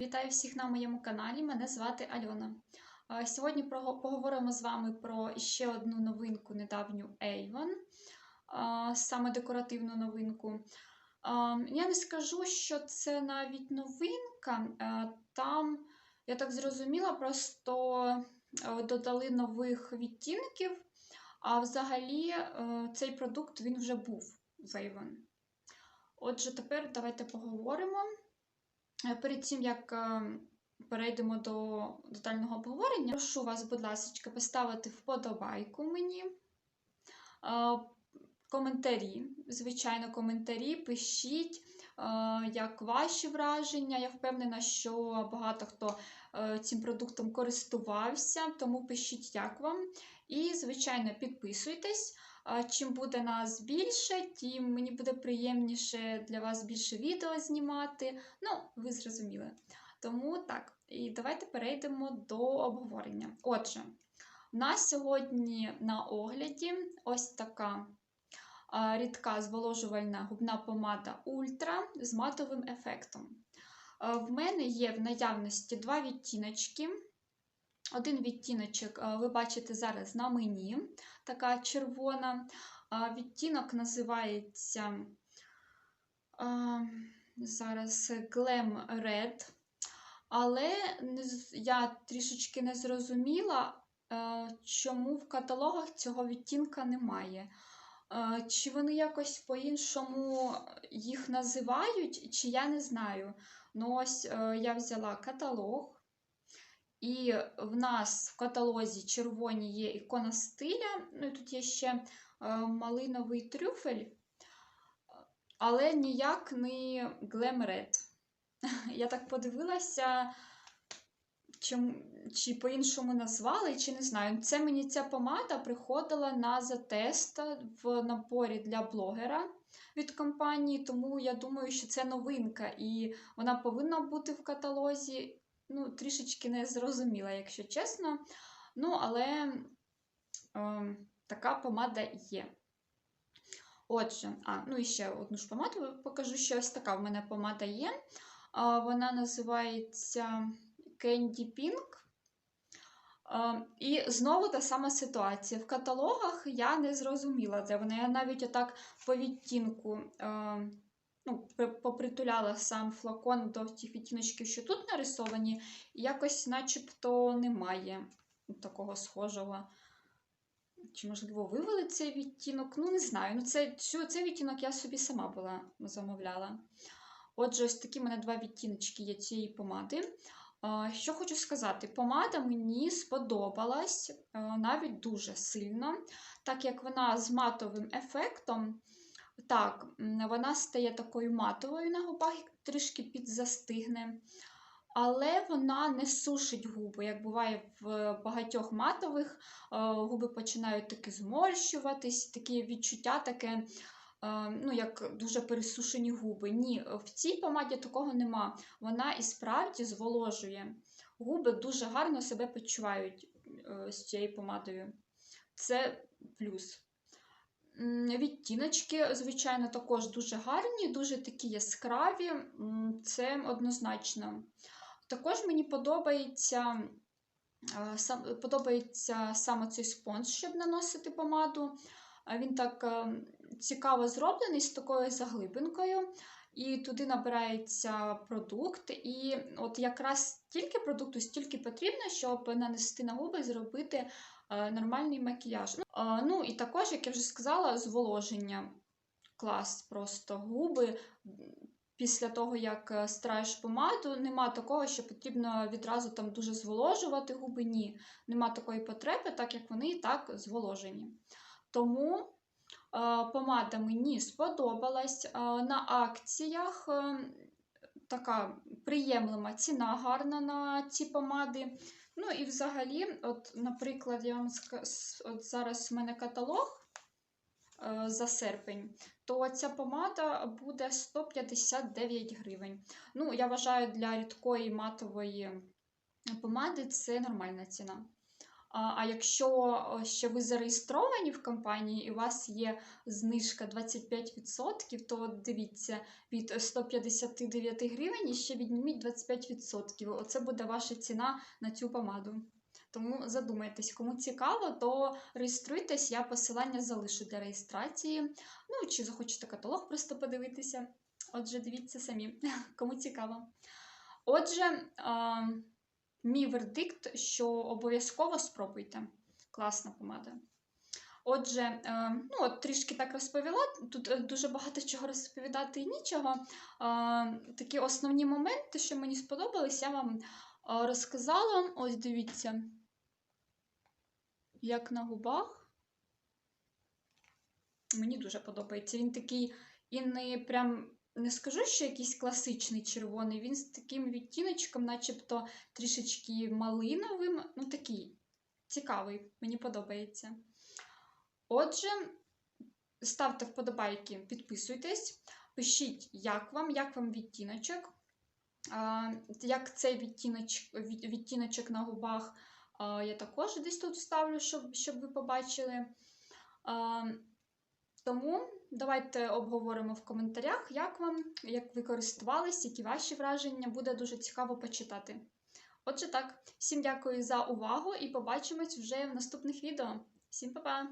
Вітаю всіх на моєму каналі. Мене звати Альона. Сьогодні поговоримо з вами про ще одну новинку недавню Avon, саме декоративну новинку. Я не скажу, що це навіть новинка. Там, я так зрозуміла, просто е, додали нових відтінків, а взагалі е, цей продукт він вже був в Avon. Отже, тепер давайте поговоримо. Е, Перед тим, як е, перейдемо до детального обговорення, прошу вас, будь ласка, поставити вподобайку мені. Е, Коментарі, звичайно, коментарі, пишіть, як ваші враження. Я впевнена, що багато хто е, цим продуктом користувався, тому пишіть, як вам. І, звичайно, підписуйтесь. Чим буде нас більше, тим мені буде приємніше для вас більше відео знімати. Ну, ви зрозуміли. Тому так, і давайте перейдемо до обговорення. Отже, у нас сьогодні на огляді ось така рідка зволожувальна губна помада Ультра з матовим ефектом. В мене є в наявності два відтіночки. Один відтіночок ви бачите зараз на мені, така червона. Відтінок називається зараз Glam Red. Але я трішечки не зрозуміла, чому в каталогах цього відтінка немає. Е, Чи вони якось по-іншому їх називають, чи я не знаю. Ну, ось е, я взяла каталог, і в нас в каталозі червоні є ікона стиля, ну і тут є ще е, малиновий трюфель, але ніяк не Glam Я так подивилася, чи, чи по-іншому назвали, чи не знаю. Це мені ця помада приходила на затест в наборі для блогера від компанії, тому я думаю, що це новинка, і вона повинна бути в каталозі. Ну, трішечки не зрозуміла, якщо чесно. Ну, але е, така помада є. Отже, а, ну і ще одну ж помаду покажу, що ось така в мене помада є. Вона називається Candy Pink. І знову та сама ситуація. В каталогах я не зрозуміла, де вона. Я навіть отак по відтінку ну, попритуляла сам флакон до тих відтіночків, що тут нарисовані, і якось начебто немає такого схожого. Чи, можливо, вивели цей відтінок? Ну, не знаю. Ну, це, цей відтінок я собі сама була замовляла. Отже, ось такі в мене два відтіночки є цієї помади. Що хочу сказати, помада мені сподобалась навіть дуже сильно, так як вона з матовим ефектом. Так, вона стає такою матовою на губах, трішки підзастигне. Але вона не сушить губи, як буває в багатьох матових, е, губи починають таки зморщуватись, таке відчуття таке, е, ну, як дуже пересушені губи. Ні, в цій помаді такого нема. Вона і справді зволожує. Губи дуже гарно себе почувають е, з цією помадою. Це плюс. Відтіночки, звичайно, також дуже гарні, дуже такі яскраві. Це однозначно. Також мені подобається, е, подобається саме цей спонж, щоб наносити помаду. Він так е, цікаво зроблений з такою заглибинкою. І туди набирається продукт. І от якраз стільки продукту, стільки потрібно, щоб нанести на губи зробити е, нормальний макіяж. Ну, е, ну і також, як я вже сказала, зволоження. Клас просто губи. Після того, як стираєш помаду, нема такого, що потрібно відразу там дуже зволожувати губи. Ні, нема такої потреби, так як вони і так зволожені. Тому е, помада мені сподобалась. Е, на акціях е, така приємлива ціна гарна на ці помади. Ну і взагалі, от, наприклад, я вам от зараз у мене каталог за серпень, то ця помада буде 159 гривень. Ну, я вважаю, для рідкої матової помади це нормальна ціна. А якщо ще ви зареєстровані в компанії і у вас є знижка 25%, то дивіться, від 159 гривень і ще відніміть 25%. Оце буде ваша ціна на цю помаду. Тому задумайтесь, кому цікаво, то реєструйтесь, я посилання залишу для реєстрації. Ну, чи захочете каталог просто подивитися. Отже, дивіться самі, кому цікаво. Отже, мій вердикт, що обов'язково спробуйте. Класна помада. Отже, е, ну от трішки так розповіла. Тут е, дуже багато чого розповідати і нічого. Е, Такі основні моменти, що мені сподобались, я вам розказала. Ось дивіться, як на губах. Мені дуже подобається. Він такий і не прям не скажу, що якийсь класичний червоний, він з таким відтіночком, начебто трішечки малиновим. Ну, такий цікавий, мені подобається. Отже, ставте вподобайки, підписуйтесь, пишіть, як вам, як вам відтіночок. Як цей відтіночок, відтіночок на губах, я також десь тут вставлю, щоб, щоб ви побачили. Тому давайте обговоримо в коментарях, як вам, як ви користувались, які ваші враження. Буде дуже цікаво почитати. Отже, так, всім дякую за увагу і побачимось вже в наступних відео. Всім па-па!